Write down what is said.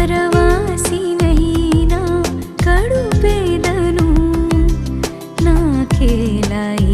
పరవాసినైనా కడు పేదను నాకేలై